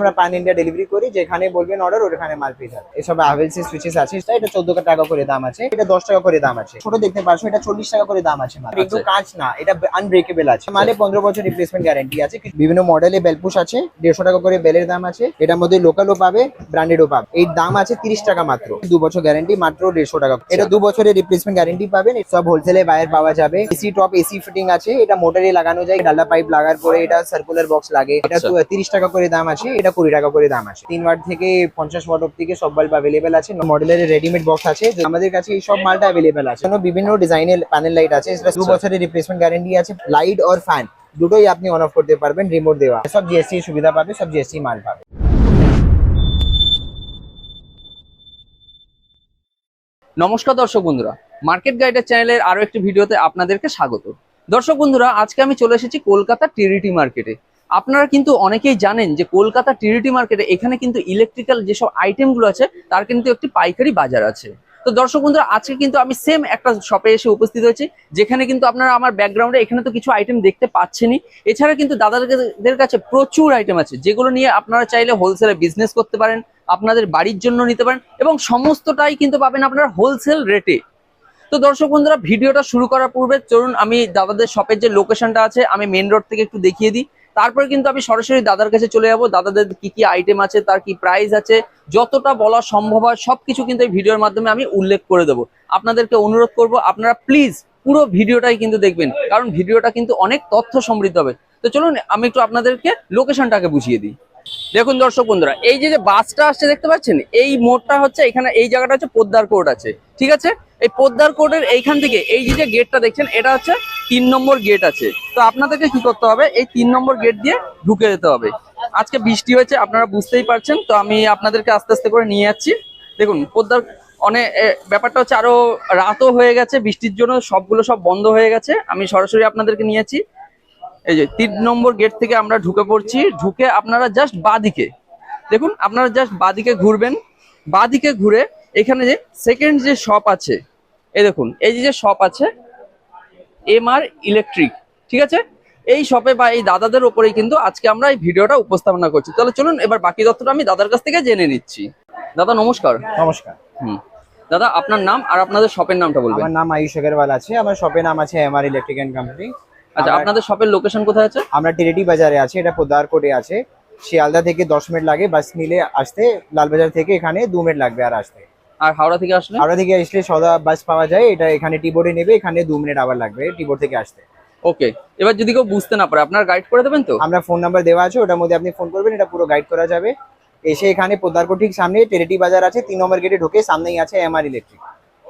আমরা pan India delivery করি যেখানে বলবেন অর্ডার ওখানে মাল পেয়ে যাবে এসব হাভেলস সুইচেস আছে। এটা চোদ্দ টাকা করে দাম আছে। এটা দশ টাকা করে দাম আছে। ছোট দেখতে পারছ এটা চল্লিশ টাকা করে দাম আছে একটু আচ্ছা। কাঁচ না এটা আনব্রেকেবল আছে। মানে পনেরো বছর রিপ্লেসমেন্ট গ্যারান্টি আছে। বিভিন্ন মডেলে বেলপুশ আছে। দেড়শো টাকা করে বেলের দাম আছে। এটার মধ্যে লোকালও পাবে ব্র্যান্ডেডও পাবে। এই দাম আছে তিরিশ টাকা মাত্র। দু বছর গ্যারান্টি মাত্র দেড়শো টাকা। এটা দু বছরের রিপ্লেসমেন্ট গ্যারান্টি পাবেন। সব হোলসেলে বাইরে পাওয়া যাবে। এসি টপ এসি ফিটিং আছে। এটা মোটরে লাগানো যায়। ডালা পাইপ লাগার পরে এটা সার্কুলার বক্স লাগে। এটা আচ্ছা। তিরিশ টাকা করে দাম আছে। এটা কুড়ি টাকা করে দাম আছে। তিন ওয়াট থেকে পঞ্চাশ ওয়াট অব্দি সব বাল্ব অ্যাভেলেবেল আছে। মডেলের রেডিমেড বক্স আছে। আমাদের কাছে এই সব মালটা অ্যাভেলেবেল আছে বিভিন্ন ডিজাইনের প্যানেল লাইট আছে দু আচ্ছা। বছরের রিপ্লেসমেন্ট গ্যারান্টি আছে লাইট আর ফ্যান দুটোই আপনি অন অফ করতে পারবেন রিমোট দেওয়া। সব জিএসটি সুবিধা পাবে সব জিএসটি মাল পাবে। নমস্কার দর্শক বন্ধুরা মার্কেট গাইডের চ্যানেলের আরও একটি ভিডিওতে আপনাদেরকে স্বাগত। দর্শক বন্ধুরা আজকে আমি চলে এসেছি কলকাতা টিরিটি মার্কেটে আপনারা কিন্তু অনেকেই জানেন যে কলকাতা টিরিটি মার্কেটে এখানে কিন্তু ইলেকট্রিক্যাল যেসব আইটেমগুলো আছে, তার কিন্তু একটি পাইকারি বাজার আছে। তো দর্শক বন্ধুরা, আজকে কিন্তু আমি সেম একটা শপে এসে উপস্থিত হয়েছি, যেখানে কিন্তু আপনারা আমার ব্যাকগ্রাউন্ডে এখানে তো কিছু আইটেম দেখতে পাচ্ছেনই। এছাড়া কিন্তু দাদাদের কাছে প্রচুর আইটেম আছে, যেগুলো নিয়ে আপনারা চাইলে হোলসেলে বিজনেস করতে পারেন, আপনাদের বাড়ির জন্য নিতে পারেন, এবং সমস্তটাই কিন্তু পাবেন আপনারা হোলসেল রেটে তো দর্শক বন্ধুরা, ভিডিওটা শুরু করার পূর্বে চলুন আমি দাদাদের শপের যে লোকেশনটা আছে, আমি মেন রোড থেকে একটু দেখিয়ে দিই। তারপরে কিন্তু আমি সরাসরি দাদার কাছে চলে যাব। দাদাদের কি কি আইটেম আছে, তার কি প্রাইস আছে, যতটা বলা সম্ভব হয় সবকিছু কিন্তু এই ভিডিওর মাধ্যমে আমি উল্লেখ করে দেবো। আপনাদেরকে অনুরোধ করব, আপনারা প্লিজ পুরো ভিডিওটাই কিন্তু দেখবেন, কারণ ভিডিওটা কিন্তু অনেক তথ্য সমৃদ্ধ হবে। তো চলুন, আমি একটু আপনাদেরকে লোকেশনটাকে বুঝিয়ে দিই। দেখুন দর্শক বন্ধুরা, এই যে বাসটা আসছে দেখতে পাচ্ছেন? এই মোড়টা হচ্ছে এখানে, এই জায়গাটা হচ্ছে পোদ্দার কোর্ট আছে, ঠিক আছে? এই পোদ্দার কোর্টের এইখান থেকে, এই যে যে গেটটা দেখছেন, এটা হচ্ছে তিন নম্বর গেট আছে। তো আপনাদেরকে কি করতে হবে? এই তিন নম্বর গেট দিয়ে ঢুকে যেতে হবে। আজকে বৃষ্টি হয়েছে, আপনারা বুঝতেই পারছেন, তো আমি আপনাদেরকে আস্তে আস্তে করে নিয়ে যাচ্ছি। দেখুন, পোদ্দার অনেক ব্যাপারটা হচ্ছে আরও রাতও হয়ে গেছে, বৃষ্টির জন্য সবগুলো সব বন্ধ হয়ে গেছে। আমি সরাসরি আপনাদেরকে নিয়ে যাচ্ছি। এই যে তিন নম্বর গেট থেকে আমরা ঢুকে পড়ছি ঢুকে আপনারা জাস্ট বাদিকে। দেখুন আপনারা জাস্ট বাদিকে ঘুরবেন। বাদিকে ঘুরে এখানে যে সেকেন্ড যে শপ আছে এই দেখুন এই যে যে শপ আছে এম আর ইলেকট্রিক ঠিক আছে? এই শপে বা এই দাদাদের ওপরেই কিন্তু আজকে আমরা এই ভিডিওটা উপস্থাপনা করছি। তাহলে চলুন এবার বাকি তথ্যটা আমি দাদার কাছ থেকে জেনে নিচ্ছি। দাদা নমস্কার। নমস্কার। হুম। দাদা আপনার নাম আর আপনাদের শপের নামটা বলবেন। আমার নাম আয়ুষ আগরওয়াল আছে। আমার শপের নাম আছে এমআর ইলেকট্রিক এন্ড কোম্পানি আচ্ছা আপনাদের শপের লোকেশন কোথায় আছে? আমরা টিরেটি বাজারে আছে এটা পোদার কোটে আছে। শিয়ালদা থেকে দশ মিনিট লাগে বাস নিলে আসতে লালবাজার থেকে এখানে দু মিনিট লাগবে আর আসতে। আর হাওড়া থেকে আসলে? হাওড়া থেকে আসলে সদা বাস পাওয়া যায় এটা এখানে টিবোর্ডে নেবে এখানে দু মিনিট আবার লাগবে টিবোর্ড থেকে আসতে। ওকে এবার যদি কেউ বুঝতে না পারে আপনারা গাইড করে দেবেন তো? আমরা ফোন নাম্বার দেওয়া আছে ওটার মধ্যে আপনি ফোন করবেন এটা পুরো গাইড করা যাবে। এসে এখানে পোদারকোট ঠিক সামনে টেরেটি বাজার আছে তিন নম্বর গেটে ঢুকে সামনেই আছে এমআর ইলেকট্রিক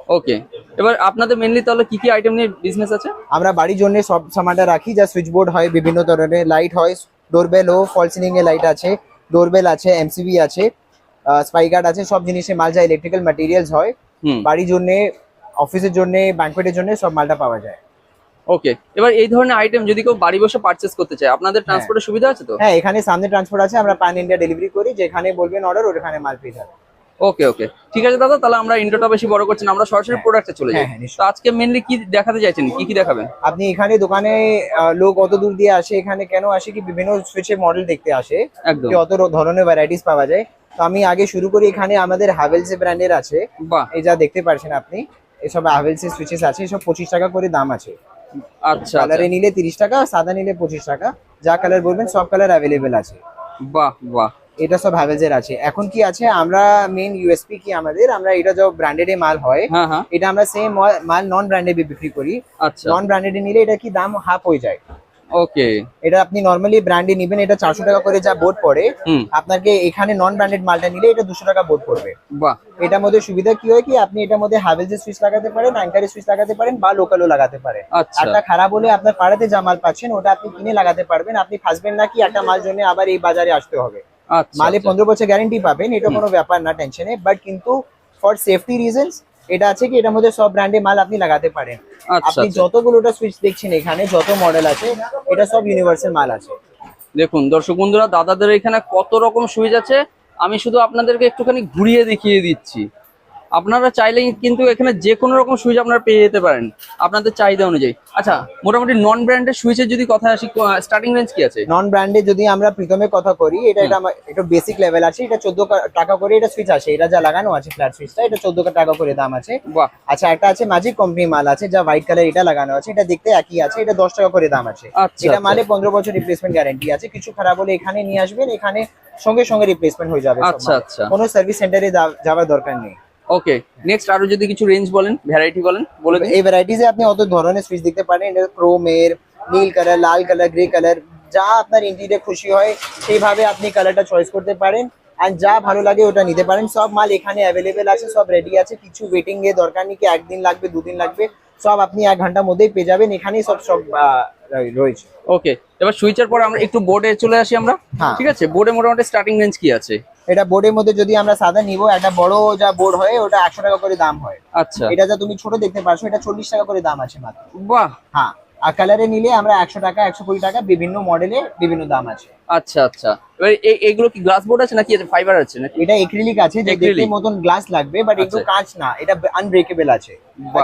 ওকে এবার আপনাদের মেনলি তাহলে কি কি আইটেম নিয়ে বিজনেস আছে? আমরা বাড়ির জন্য সব সামানটা রাখি যা সুইচ বোর্ড হয় বিভিন্ন ধরনের লাইট হয় ডোরবেল ও ফল সিলিং এর লাইট আছে ডোরবেল আছে এমসিবি আছে স্পাইকার্ড আছে সব জিনিসে মাল যা ইলেকট্রিক্যাল ম্যাটেরিয়ালস হয়। বাড়ির জন্য অফিসের জন্য ব্যাংকুয়েটের জন্য সব মালটা পাওয়া যায়। ওকে এবার এই ধরনের আইটেম যদি কেউ বাড়ি বসে পারচেস করতে চায় আপনাদের ট্রান্সপোর্টের সুবিধা আছে তো? হ্যাঁ এখানে সামনে ট্রান্সপোর্ট আছে আমরা প্যান ইন্ডিয়া ডেলিভারি করি যেখানে বলবেন অর্ডার ওখানে মাল পেয়ে যাবে। ওকে ওকে ঠিক আছে দাদা তাহলে আমরা ইন্টোটা বেশি বড় করছি না আমরা সরাসরি হ্যাঁ। প্রোডাক্টে চলে যাই। হ্যাঁ, হ্যাঁ। তো আজকে মেনলি কি দেখাতে চাইছেন? কি কি দেখাবেন? আপনি এখানে দোকানে লোক অত দূর দিয়ে আসে এখানে কেন আসে কি বিভিন্ন সুইচের মডেল দেখতে আসে একদম। যে অত ধরনের ভ্যারাইটিস পাওয়া যায়। তো আমি আগে শুরু করি এখানে আমাদের হাভেলস ব্র্যান্ডের আছে। বাহ। এই যা দেখতে পারছেন আপনি এসব হাভেলস সুইচেস আছে এসব পঁচিশ টাকা করে দাম আছে। আচ্ছা কালারে নিলে তিরিশ টাকা সাদা নিলে পঁচিশ টাকা যা কালার বলবেন সব কালার অ্যাভেলেবেল আছে। বাহ বাহ। এটা সব হাভেলস এর আছে। এখন কি আছে? আমরা মেন ইউএসপি কি আমাদের? আমরা এটা যা ব্র্যান্ডেড মাল হয় হ্যাঁ হ্যাঁ। এটা আমরা সেম মাল নন ব্র্যান্ডেড বিক্রি করি। আচ্ছা। নন ব্র্যান্ডেড নিলে এটা কি দাম হাফ হয়ে যায়। ওকে এটা আপনি নর্মালি ব্র্যান্ডে নিবেন এটা চারশো টাকা করে যা বোর্ড পড়ে আপনাকে এখানে নন ব্র্যান্ডেড মালটা নিলে এটা দুশো টাকা বোর্ড পড়বে। বাহ। এটার মধ্যে সুবিধা কি হয় কি? আপনি এটার মধ্যে হাভেলসের সুইচ লাগাতে পারেন অ্যাঙ্কারের সুইচ লাগাতে পারেন বা লোকালও লাগাতে পারেন। আচ্ছা। একটা খারাপ হলে আপনার পাড়াতে যা মাল পাচ্ছেন ওটা আপনি কিনে লাগাতে পারবেন। আপনি ফাসবেন না কি? একটা মাল জন্য আবার এই বাজারে আসতে হবে। আচ্ছা মালে আচ্ছা। পনেরো বছর গ্যারেন্টি পাবেন এটা কোনো ব্যাপার না টেনশনে বাট কিন্তু ফর সেফটি রিজনস এটা আছে কি এটার মধ্যে সব ব্র্যান্ডে মাল আপনি লাগাতে পারেন আচ্ছা আপনি আচ্ছা। যতগুলোটা সুইচ দেখছেন এখানে যত মডেল আছে এটা সব ইউনিভার্সাল মাল আছে দেখুন দর্শক বন্ধুরা দাদাদের এখানে কত রকম সুইচ আছে আমি শুধু আপনাদেরকে একটুখানি ঘুরিয়ে দেখিয়ে দিচ্ছি আপনারা চাইলে কিন্তু এখানে যে কোনো রকম সুইচ আপনারা পেয়ে যেতে পারেন। আপনাদের চাহিদা অনুযায়ী। আচ্ছা মোটামুটি নন ব্র্যান্ডের সুইচের যদি কথা আসি স্টার্টিং রেঞ্জ কি আছে? নন ব্র্যান্ডে যদি আমরা প্রথমে কথা করি এটা এটা আমার- এটা বেসিক লেভেল আছে এটা চোদ্দ টাকা করে এটা সুইচ আছে এটা যা লাগানো আছে ফ্ল্যাট সুইচটা এটা চোদ্দ টাকা করে দাম আছে। আচ্ছা একটা আছে ম্যাজিক কোম্পানি মাল আছে যা হোয়াইট কালার এটা লাগানো আছে এটা দেখতে একই আছে এটা দশ টাকা করে দাম আছে। আচ্ছা, এটা আচ্ছা। মালে পনেরো বছর রিপ্লেসমেন্ট গ্যারান্টি আছে। কিছু খারাপ হলে এখানে নিয়ে আসবেন এখানে সঙ্গে সঙ্গে রিপ্লেসমেন্ট হয়ে যাবে আচ্ছা, আচ্ছা। কোনো সার্ভিস সেন্টারে যাওয়ার দরকার নেই। ওকে নেক্সট আরও যদি কিছু রেঞ্জ বলেন ভ্যারাইটি বলেন বলে এই ভ্যারাইটিসে আপনি অত ধরনের সুইচ দেখতে পারেন এটা ক্রোমের নীল কালার লাল কালার গ্রে কালার যা আপনার ইন্টিরিয়ার খুশি হয় সেইভাবে আপনি কালারটা চয়েস করতে পারেন। আর যা ভালো লাগে ওটা নিতে পারেন। সব মাল এখানে অ্যাভেলেবেল আছে সব রেডি আছে। কিছু ওয়েটিং এর দরকার নেই কি একদিন লাগবে দুদিন লাগবে সব আপনি এক ঘণ্টার মধ্যেই পেয়ে যাবেন। এখানেই সব সব রয়েছে। ওকে এবার সুইচের পর আমরা একটু বোর্ডে চলে আসি আমরা। হ্যাঁ। ঠিক আছে? বোর্ডে মোটামুটি স্টার্টিং রেঞ্জ কি আছে? এটা বোর্ডের মধ্যে যদি আমরা সাদা নিব একটা বড় যা বোর্ড হয় ওটা একশো টাকা করে দাম হয়। আচ্ছা। এটা যা তুমি ছোট দেখতে পারছ এটা চল্লিশ টাকা করে দাম আছে মাত্র। বাহ! হ্যাঁ। আর কালারে নিলে আমরা একশো টাকা একশো কুড়ি টাকা বিভিন্ন মডেলে বিভিন্ন দাম আছে। আচ্ছা আচ্ছা। এবার এইগুলো কি গ্লাস বোর্ড আছে নাকি ফাইবার আছে নাকি? এটা এক্রিলিক আছে যে? দেখতে মতন গ্লাস লাগবে বাট এগুলো আচ্ছা। কাঁচ না এটা আনব্রেকেবল আছে।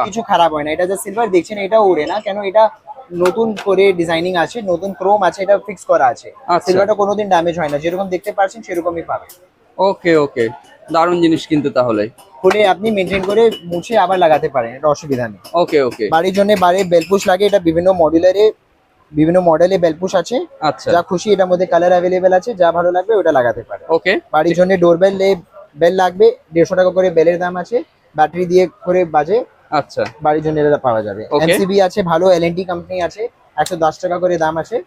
কিছু খারাপ হয় না এটা যে সিলভার দেখছেন এটাও ওড়ে না কেন এটা নতুন করে ডিজাইনিং আছে নতুন ক্রোম আছে এটা ফিক্স করা আছে। আচ্ছা। সিলভারটা কোনোদিন ড্যামেজ হয় না যেরকম দেখতে পাচ্ছেন সেরকমই পাবে ওকে ওকে দারুণ জিনিস কিন্তু তাহলে। খুলে আপনি মেনটেন করে মুছে আবার লাগাতে পারেন এটা অসুবিধা নেই। ওকে ওকে। বাড়ির জন্য বাড়ি বেলপুশ লাগে এটা বিভিন্ন মডুলারে বিভিন্ন মডেলে বেলপুশ আছে। আচ্ছা। যা খুশি এটার মধ্যে কালার অ্যাভেলেবেল আছে যা ভালো লাগবে ওটা লাগাতে পারে ওকে। বাড়ির জন্য ডোরবেল বেল লাগবে দেড়শো টাকা করে বেলের দাম আছে ব্যাটারি দিয়ে করে বাজে আচ্ছা। বাড়ির জন্য এটা পাওয়া যাবে. এমসিবি আছে ভালো এল কোম্পানি আছে একশো দশ টাকা করে দাম আছে।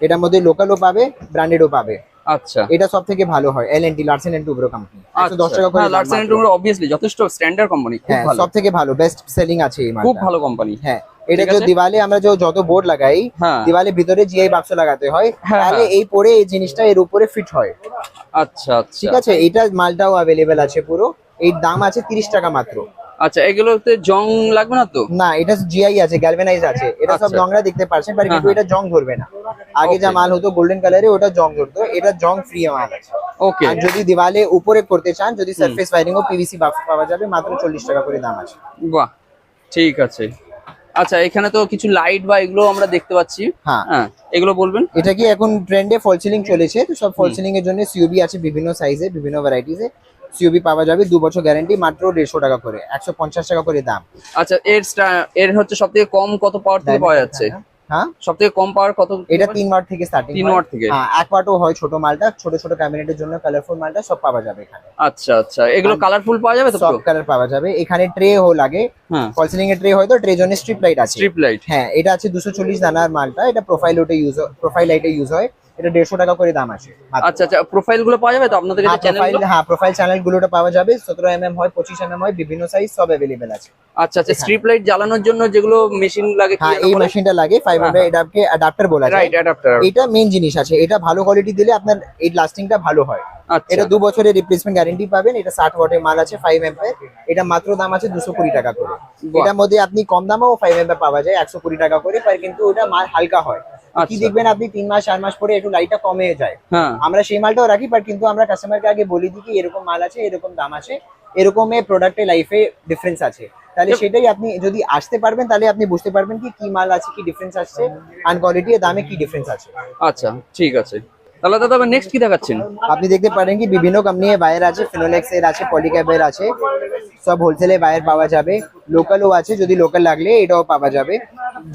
এটার মধ্যে লোকালও পাবে ব্র্যান্ডেডও পাবে। আচ্ছা। এটা সব থেকে ভালো হয় L N Larsen and Toubro company একশো দশ টাকা করে লার্সেন। এন্ড অবভিয়াসলি যথেষ্ট স্ট্যান্ডার্ড কোম্পানি খুব ভালো। সব থেকে ভালো বেস্ট সেলিং আছে এই খুব ভালো কোম্পানি হ্যাঁ এটা যে দিওয়ালে আমরা যে যত বোর্ড লাগাই হ্যাঁ। দিওয়ালের ভিতরে জিআই বাক্স লাগাতে হয় হ্যাঁ, তাহলে হ্যাঁ। এই পরে এই জিনিসটা এর উপরে ফিট হয়। আচ্ছা আচ্ছা। ঠিক আছে? এটা মালটাও অ্যাভেলেবেল আছে পুরো। এর দাম আছে তিরিশ টাকা মাত্র। আচ্ছা এগুলোতে জং লাগবে না তো? না এটা জিআই আছে গ্যালভেনাইজ আছে। এটা সব আচ্ছা। নোংরা দেখতে পারছেন বাট কিন্তু হ্যাঁ, এটা জং ধরবে না। আগে যা মাল হতো গোল্ডেন কালারে ওটা জং ধরতো। এটা জং ফ্রি মাল আছে। ওকে আর যদি দিওয়ালে উপরে করতে চান যদি সারফেস ওয়ারিং ও পিভিসি বাক্স পাওয়া যাবে মাত্র চল্লিশ টাকা করে দাম আছে। বাহ ঠিক আছে। আচ্ছা এখানে তো কিছু লাইট বা এগুলো আমরা দেখতে পাচ্ছি। হ্যাঁ। হ্যাঁ এগুলো বলবেন? এটা কি এখন ট্রেন্ডে ফল সিলিং চলেছে? তো সব ফল সিলিং এর জন্য সিওবি আছে বিভিন্ন সাইজে বিভিন্ন ভ্যারাইটিসে সিওবি পাওয়া যাবে দু বছর গ্যারান্টি মাত্র দেড়শো টাকা করে একশো পঞ্চাশ টাকা করে দাম। আচ্ছা এর এর হচ্ছে সব থেকে কম কত পাওয়ার থেকে পাওয়া যাচ্ছে? হ্যাঁ? সব থেকে কম পাওয়ার কত এটা তিন ওয়াট থেকে স্টার্টিং তিন ওয়াট থেকে। হ্যাঁ এক ওয়াটও হয় ছোট মালটা ছোট ছোট ক্যাবিনেটের জন্য কালারফুল মালটা সব পাওয়া যাবে এখানে। আচ্ছা আচ্ছা এগুলো কালারফুল পাওয়া যাবে তো সব কালার পাওয়া যাবে। এখানে ট্রে হো লাগে। হ্যাঁ। ফল সিলিং এর ট্রে হয় তো ট্রে জন্য স্ট্রিপ লাইট আছে। স্ট্রিপ লাইট হ্যাঁ এটা আছে দুশো চল্লিশ দানার মালটা এটা প্রোফাইল ওটে ইউজ প্রোফাইল লাইটে ইউজ হয়। এটা দেড়শো টাকা করে দাম আছে মাত্র। আচ্ছা আচ্ছা প্রোফাইলগুলো পাওয়া যাবে তো? আপনাদের হ্যাঁ কাছে চ্যানেল প্রোফাইল হ্যাঁ প্রোফাইল চ্যানেল গুলোটা পাওয়া যাবে। এম এম হয় এম এম হয় বিভিন্ন সাইজ সব আছে। আচ্ছা আচ্ছা স্ট্রিপ লাইট জ্বালানোর জন্য যেগুলো মেশিন লাগে হ্যাঁ এই মেশিনটা লাগে ফাইভ হান্ড্রেড এটাকে অ্যাডাপ্টার বলা যায়। রাইট অ্যাডাপ্টার এটা মেইন জিনিস আছে। এটা ভালো কোয়ালিটি দিলে আপনার এই লাস্টিংটা ভালো হয়। এটা দু বছরের রিপ্লেসমেন্ট গ্যারেন্টি পাবেন। এটা ষাট ওয়াটের মাল আছে ফাইভ এম্পের এটা মাত্র দাম আছে দুশো কুড়ি টাকা করে। এটার মধ্যে আপনি কম দামেও ফাইভ এম্পের পাওয়া যায় একশো কুড়ি টাকা করে কিন্তু ওটা মাল হালকা হয়। কি। দেখবেন আপনি তিন মাস চার মাস পরে একটু লাইটটা কমে যায়। হ্যাঁ। আমরা সেই মালটাও রাখি বাট কিন্তু আমরা কাস্টমারকে আগে বলি দিই কি এরকম মাল আছে এরকম দাম আছে এরকম প্রোডাক্টের লাইফে ডিফারেন্স আছে। তাহলে সেটাই আপনি যদি আসতে পারবেন তাহলে আপনি বুঝতে পারবেন কি কি মাল আছে কি ডিফারেন্স আছে আন কোয়ালিটি দামে কি ডিফারেন্স আছে। আচ্ছা ঠিক আছে। তাহলে দাদা এবার নেক্সট কি দেখাচ্ছেন? আপনি দেখতে পারেন কি বিভিন্ন কোম্পানির বায়ার আছে ফিনোলেক্স এর আছে পলিক্যাবের আছে সব হোলসেলে বায়ার পাওয়া যাবে। লোকালও আছে যদি লোকাল লাগলে এটাও পাওয়া যাবে।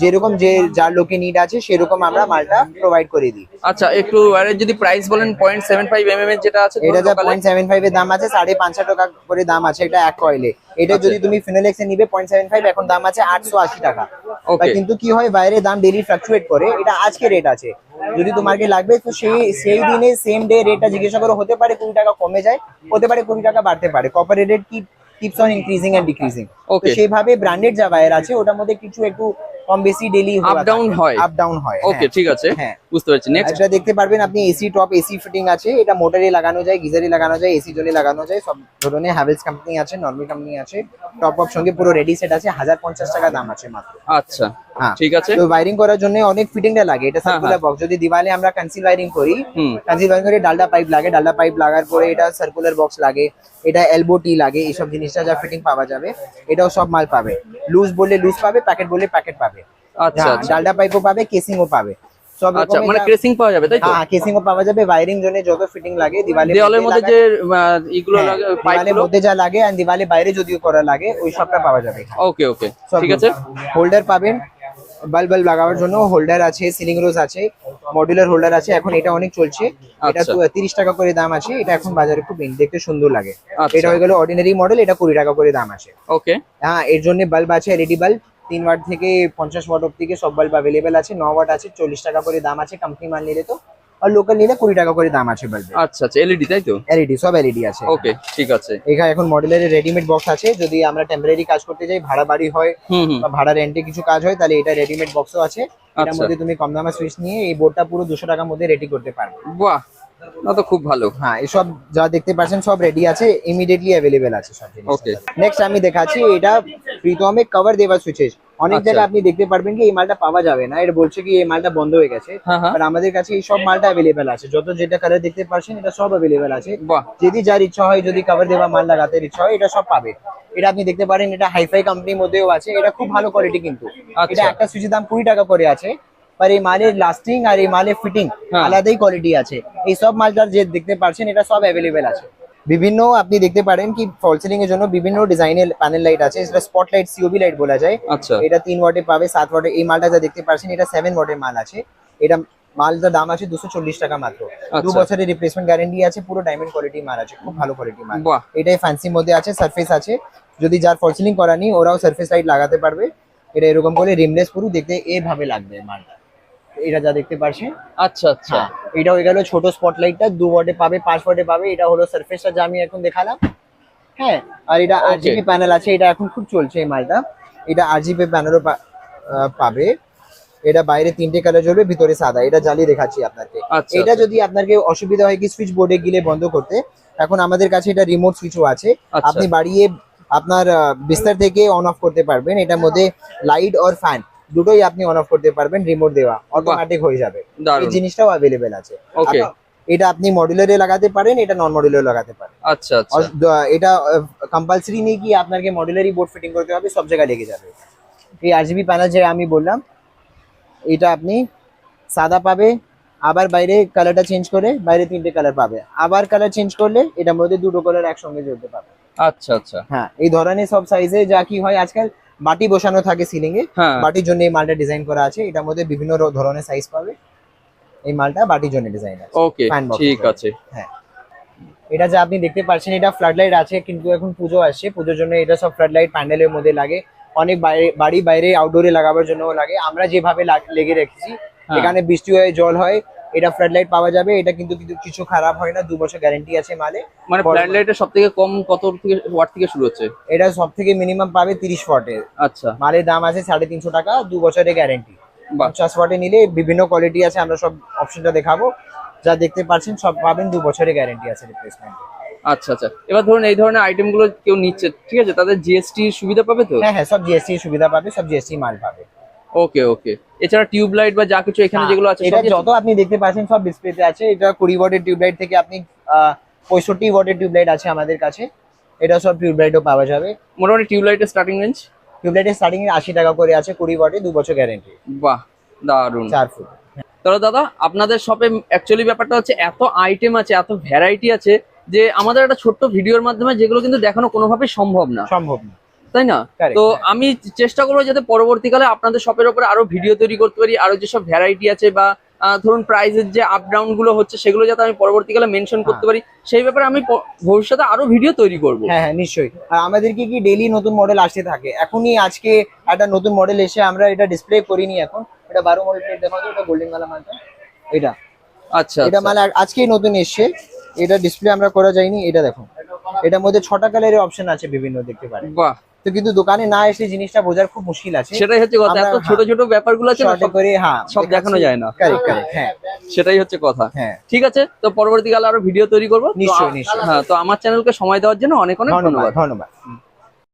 যেরকম যে যার লোকে নিড আছে সেরকম আমরা মালটা প্রোভাইড করে দিই। আচ্ছা একটু আরে যদি প্রাইস বলেন point seven five M M এর যেটা আছে এটা যা local এ। পয়েন্ট সেভেন ফাইভ এর দাম আছে সাড়ে পাঁচশো টাকা করে দাম আছে এটা এক কয়েলে এটা আচ্ছা। যদি তুমি ফিনোলেক্স এ নিবে পয়েন্ট সেভেন ফাইভ এখন দাম আছে আটশো আশি টাকা। Okay. তা কিন্তু কি হয় বাইরে দাম ডেলি ফ্লাকচুয়েট করে এটা আজকে রেট আছে। যদি তোমাকে লাগবে তো সেই সেই দিনে সেম ডে রেটটা জিজ্ঞাসা করে হতে পারে কুড়ি টাকা কমে যায় হতে পারে কুড়ি টাকা বাড়তে পারে। কপার রেট কি keeps on increasing and decreasing. সেইভাবে ব্র্যান্ডেড যা বায়ার আছে ওটার মধ্যে কিছু একটু কম বেশি ডেলি Up down হয়। আপ ডাউন হয় ওকে ঠিক আছে। হ্যাঁ। বুঝতে পারছি। নেক্সট এটা দেখতে পারবেন আপনি এসি টপ এসি ফিটিং আছে এটা মোটরে লাগানো যায় গিজারে লাগানো যায় এসি জলে লাগানো যায় সব ধরনের হ্যাভেলস কোম্পানি আছে নর্মাল কোম্পানি আছে টপ অফ সঙ্গে পুরো রেডি সেট আছে হাজার পঞ্চাশ টাকা দাম আছে মাত্র। আচ্ছা। হ্যাঁ ঠিক আছে। তো ওয়ারিং করার জন্য অনেক ফিটিংটা লাগে। এটা হ্যাঁ, সার্কুলার বক্স যদি দিওয়ালে আমরা কনসিল ওয়ারিং করি কনসিল ওয়ারিং করে ডালডা পাইপ লাগে ডালডা পাইপ লাগার পরে এটা সার্কুলার বক্স লাগে এটা এলবো টি লাগে এইসব জিনিসটা যা ফিটিং পাওয়া যাবে এটাও সব মাল পাবে। লুজ বললে লুজ পাবে প্যাকেট বললে প্যাকেট পাবে। আচ্ছা হ্যাঁ, আচ্ছা। ডালডা পাইপও পাবে কেসিংও পাবে। সব আচ্ছা মানে ক্রেসিং পাওয়া যাবে তাই তো? হ্যাঁ কেসিংও পাওয়া যাবে জন্য যত ফিটিং লাগে দিওয়ালে দেওয়ালের মধ্যে যে ইগুলো লাগে মধ্যে যা লাগে দিওয়ালে বাইরে যদিও করা লাগে ওই সবটা পাওয়া যাবে। ওকে ওকে ঠিক আছে। হোল্ডার পাবেন বাল্ব বাল্ব লাগাবার জন্য হোল্ডার আছে সিলিং রোজ আছে মডুলার হোল্ডার আছে এখন এটা অনেক চলছে। এটা আচ্ছা। তিরিশ টাকা করে দাম আছে এটা এখন বাজারে খুব দেখতে সুন্দর লাগে। আচ্ছা। এটা হয়ে গেল অর্ডিনারি মডেল এটা কুড়ি টাকা করে দাম আছে। ওকে হ্যাঁ এর জন্য বাল্ব আছে এলইডি বাল্ব তিন ওয়াট থেকে পঞ্চাশ ওয়াট থেকে সব বাল্ব অ্যাভেলেবেল আছে ন ওয়াট আছে চল্লিশ টাকা করে দাম আছে কোম্পানি মাল নিলে তো। আর লোকাল নিলে কুড়ি টাকা করে দাম আছে বাল্বে। আচ্ছা আচ্ছা এলইডি তাই তো? এলইডি সব এলইডি আছে ওকে ঠিক আছে। এখানে এখন মডেলের রেডিমেড বক্স আছে। যদি আমরা টেম্পোরারি কাজ করতে যাই ভাড়া বাড়ি হয় বা ভাড়া রেন্টে কিছু কাজ হয় তাহলে এটা রেডিমেড বক্সও আছে। এটার আচ্ছা। মধ্যে তুমি কম দামে সুইচ নিয়ে এই বোর্ডটা পুরো দুশো টাকার মধ্যে রেডি করতে পারবে। বাহ না তো খুব ভালো। হ্যাঁ এসব যা দেখতে পাচ্ছেন সব রেডি আছে ইমিডিয়েটলি অ্যাভেলেবেল আছে সব জিনিস। Okay. নেক্সট আমি দেখাচ্ছি এটা প্রীতমে কভার দেওয়া সুইচেস অনেক আচ্ছা। জায়গায় আপনি দেখতে পারবেন কি এই মালটা পাওয়া যাবে না। এটা বলছে কি এই মালটা বন্ধ হয়ে গেছে। হ্যাঁ হ্যাঁ। আর আমাদের কাছে এই সব মালটা অ্যাভেলেবেল আছে। যত যেটা কালার দেখতে পারছেন এটা সব অ্যাভেলেবেল আছে। যদি যার ইচ্ছা হয় যদি কভার দেওয়া মাল লাগাতে ইচ্ছা হয় এটা সব পাবে। এটা আপনি দেখতে পারেন এটা হাইফাই কোম্পানির মধ্যেও আছে। এটা খুব ভালো কোয়ালিটি কিন্তু। আচ্ছা। এটা একটা সুইচের দাম কুড়ি টাকা করে আছে। আর এই মালের লাস্টিং আর এই মালের ফিটিং হ্যাঁ। আলাদাই কোয়ালিটি আছে। এই সব মালটার যে দেখতে পারছেন এটা সব অ্যাভেলেবেল আছে। বিভিন্ন আপনি দেখতে পারেন কি ফল সিলিং এর জন্য বিভিন্ন ডিজাইনের প্যানেল লাইট আছে এটা স্পট লাইট সিওবি লাইট বলা যায়। আচ্ছা। এটা তিন ওয়াটে পাবে সাত ওয়াটে এই মালটা যা দেখতে পাচ্ছেন এটা সেভেন ওয়াটের মাল আছে। এটা মালটার দাম আছে দুশো চল্লিশ টাকা মাত্র। দু আচ্ছা। বছরের রিপ্লেসমেন্ট গ্যারেন্টি আছে পুরো ডায়মন্ড কোয়ালিটি মাল আছে খুব ভালো কোয়ালিটি মাল। এটাই ফ্যান্সির মধ্যে আছে সারফেস আছে। যদি যার ফল সিলিং করা নেই ওরাও সারফেস লাইট লাগাতে পারবে। এটা এরকম করে রিমলেস পুরো দেখতে এভাবে লাগবে মালটা। এটা যা দেখতে পাচ্ছেন আচ্ছা আচ্ছা। হ্যাঁ এটা হয়ে গেল ছোট স্পটলাইটটা দু ওয়াটে পাবে পাঁচ ওয়াটে পাবে। এটা হলো সারফেসটা যা আমি এখন দেখালাম। হ্যাঁ আর এটা. আরজিবি প্যানেল আছে এটা এখন খুব চলছে এই মালটা। এটা আরজিবি প্যানেলও পাবে। এটা বাইরে তিনটে কালার জ্বলবে ভিতরে সাদা। এটা জ্বালিয়ে দেখাচ্ছি আপনাকে। আচ্ছা এটা আচ্ছা। যদি আপনাকে অসুবিধা হয় কি সুইচ বোর্ডে গিলে বন্ধ করতে এখন আমাদের কাছে এটা রিমোট সুইচও আছে। আচ্ছা। আপনি বাড়িয়ে আপনার বিস্তার থেকে অন অফ করতে পারবেন। এটার মধ্যে লাইট আর ফ্যান দুটোই আপনি অন অফ করতে পারবেন রিমোট দেওয়া অটোমেটিক হয়ে যাবে। এই জিনিসটাও অ্যাভেলেবেল আছে। ওকে এটা আপনি মডুলারে লাগাতে পারেন এটা নন মডুলারে লাগাতে পারেন। আচ্ছা আচ্ছা। এটা কম্পালসারি নেই কি আপনাকে মডুলারি বোর্ড ফিটিং করতে হবে সব জায়গায় লেগে যাবে। এই আরজিবি প্যানেল যে আমি বললাম এটা আপনি সাদা পাবে আবার বাইরে কালারটা চেঞ্জ করে বাইরে তিনটে কালার পাবে। আবার কালার চেঞ্জ করলে এটার মধ্যে দুটো কালার একসঙ্গে জ্বলতে পাবে। আচ্ছা আচ্ছা। হ্যাঁ এই ধরনের সব সাইজে যা কি হয় আজকাল বাটি বসানো থাকে সিলিং এ। হ্যাঁ। বাটির জন্য এই মালটা ডিজাইন করা আছে। এটার মধ্যে বিভিন্ন ধরনের সাইজ পাবে। এই মালটা বাটির জন্য ডিজাইন আছে। ওকে ঠিক আছে। হ্যাঁ। এটা যা আপনি দেখতে পাচ্ছেন এটা ফ্লাড লাইট আছে কিন্তু এখন পুজো আসছে। পুজোর জন্য এটা সব ফ্লাড লাইট প্যান্ডেলের মধ্যে লাগে। অনেক বাইরে বাড়ি বাইরে আউটডোরে লাগাবার জন্য লাগে। আমরা যেভাবে লাগ- লেগে রেখেছি হ্যাঁ। এখানে বৃষ্টি হয় জল হয়। এটা ফ্লাড লাইট পাওয়া যাবে এটা কিন্তু কিছু খারাপ হয় না দু বছর গ্যারেন্টি আছে মালে। মানে লাইটের সব থেকে কম কত থেকে ওয়াট থেকে শুরু হচ্ছে? এটা সব থেকে মিনিমাম পাবে তিরিশ ওয়াটের আচ্ছা। মালের দাম আছে সাড়ে তিনশো টাকা দু বছরের গ্যারেন্টি পঞ্চাশ ওয়াটে নিলে বিভিন্ন কোয়ালিটি আছে আমরা সব অপশনটা দেখাবো। যা দেখতে পাচ্ছেন সব পাবেন দু বছরের গ্যারেন্টি আছে রিপ্লেসমেন্ট আচ্ছা আচ্ছা। এবার ধরুন এই ধরনের আইটেমগুলো কেউ নিচ্ছে ঠিক আছে? তাদের জিএসটি সুবিধা পাবে তো? হ্যাঁ হ্যাঁ সব জিএসটি সুবিধা পাবে সব জিএসটি মাল পাবে। ওকে ওকে এছাড়া টিউব লাইট বা যা কিছু এখানে যেগুলো আছে হ্যাঁ, এটা যত আপনি দেখতে পাচ্ছেন সব ডিসপ্লেতে আছে। এটা কুড়ি ওয়াটের টিউবলাইট থেকে আপনি পঁয়ষট্টি ওয়াটের টিউব লাইট আছে আমাদের কাছে। এটা সব টিউবলাইটও পাওয়া যাবে। মোটামুটি টিউব লাইটের স্টার্টিং রেঞ্জ টিউবলাইটের স্টার্টিং এ আশি টাকা করে আছে কুড়ি ওয়াটে দু বছর গ্যারেন্টি বাহ দারুণ চার ফুট। তাহলে দাদা আপনাদের শপে অ্যাকচুয়ালি ব্যাপারটা হচ্ছে এত আইটেম আছে এত ভ্যারাইটি আছে যে আমাদের একটা ছোট্ট ভিডিওর মাধ্যমে যেগুলো কিন্তু দেখানো কোনোভাবেই সম্ভব না। সম্ভব না। তাই না? তো হ্যাঁ। আমি চেষ্টা করব যাতে পরবর্তীকালে আপনাদের শপের উপরে আরও ভিডিও তৈরি করতে পারি আরও যেসব ভ্যারাইটি আছে বা ধরুন প্রাইজের যে আপ ডাউনগুলো হচ্ছে সেগুলো যাতে আমি পরবর্তীকালে মেনশন করতে পারি সেই ব্যাপারে আমি ভবিষ্যতে আরও ভিডিও তৈরি করব। হ্যাঁ হ্যাঁ নিশ্চয়ই। আর আমাদেরকে কি ডেলি নতুন মডেল আসতে থাকে? এখনই আজকে একটা নতুন মডেল এসে আমরা এটা ডিসপ্লে করিনি এখন। এটা বারো মডেল প্লেট দেখো এটা গোল্ডেন মালা মালটা। এটা। আচ্ছা এটা আচ্ছা। মাল আজকেই নতুন এসছে। এটা ডিসপ্লে আমরা করা যায়নি এটা দেখো। এটার মধ্যে ছটা কালারের অপশন আছে বিভিন্ন দেখতে পারেন। বাহ তো কিন্তু দোকানে না এসে জিনিসটা বোঝার খুব মুশকিল আছে। সেটাই হচ্ছে কথা এত ছোট ছোট ব্যাপারগুলো আছে না, শর্টে সব- করে হ্যাঁ সব দেখানো যায় না। কারেক্ট কারেক্ট হ্যাঁ। সেটাই হচ্ছে কথা। হ্যাঁ। ঠিক আছে তো পরবর্তীকালে আরও ভিডিও তৈরি করব। নিশ্চয়ই, নিশ্চয়ই। হ্যাঁ তো আমার চ্যানেলকে সময় দেওয়ার জন্য অনেক অনেক ধন্যবাদ। ধন্যবাদ।